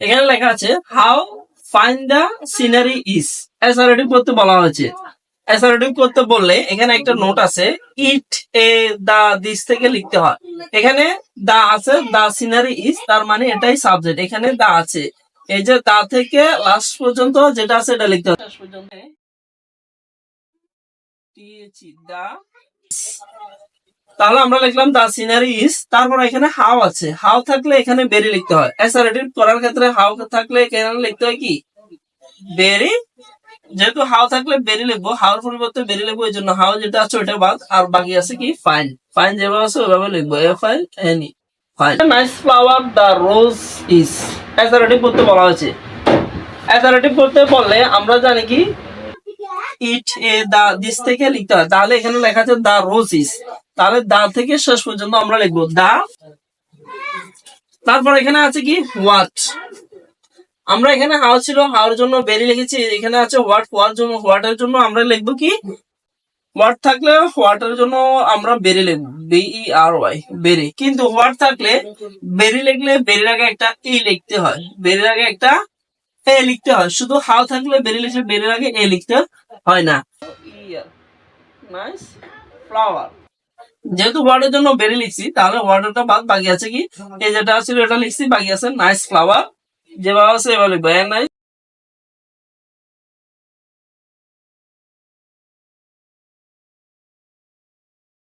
এখানে লেখা আছে how fine the scenery is assertive করতে বলা হয়েছে। অ্যাসারেটিভ করতে বললে এখানে একটা নোট আছে ইট এ দা দিস থেকে লিখতে হয়। এখানে দা আছে দা সিনারি ইজ তার মানে এটাই সাবজেক্ট এখানে দা আছে। এই যে দা থেকে লাস্ট পর্যন্ত যেটা আছে এটা লিখতে হয় পর্যন্ত। দা তাহলে আমরা লিখলাম দা সিনারি ইজ তারপর এখানে হাউ আছে। হাউ থাকলে এখানে বেরি লিখতে হয়। অ্যাসারেটিভ করার ক্ষেত্রে হাউ থাকলে এখানে লিখতে হয় কি? বেরি যেহেতু হাউ থাকলে বেরি লিখব হাউর পরিবর্তে বেরি লিখব, এই জন্য হাউ যেটা আছে ওটা বাদ। আর বাকি আছে কি? ফাইন ফাইন যেভাবে আছে ওইভাবে লিখব। A fine any fine nice flower the rose is assertive করতে বলা হয়েছে। অ্যাসারেটিভ করতে বললে আমরা জানি কি? ইট এ দা দিস থেকে লিখতে হয়। তাহলে এখানে লেখা আছে দা রোজ ইজ তাহলে দা থেকে শেষ পর্যন্ত আমরা লিখব দা। তারপর এখানে আছে কি? হোয়াট আমরা এখানে হাউ ছিল হাউর জন্য বেরি লিখেছি, এখানে আছে হোয়াট হোয়ার জন্য হোয়াটের জন্য আমরা লিখব কি? হোয়াট থাকলে হোয়াটের জন্য আমরা বেরি লিখব বিই আর ওয়াই বেরি কিন্তু হোয়াট থাকলে বেরি লিখলে বেরির আগে একটা ই লিখতে হয় বেরির আগে একটা এ লিখতে হয়। শুধু হাও থাকলে বেরি লিখলে বেরির আগে এ লিখতে হয় না। নাইস ফ্লাওয়ার যেহেতু ওয়ার্ডের জন্য বেরি লিখছি তাহলে ওয়ার্ডটা বাদ বাকি আছে কি? এই যেটা ছিল, এটা লিখছি, বাকি আছে নাইস ফ্লাওয়ার যেভাবে আছে এভাবে লিখব নাইস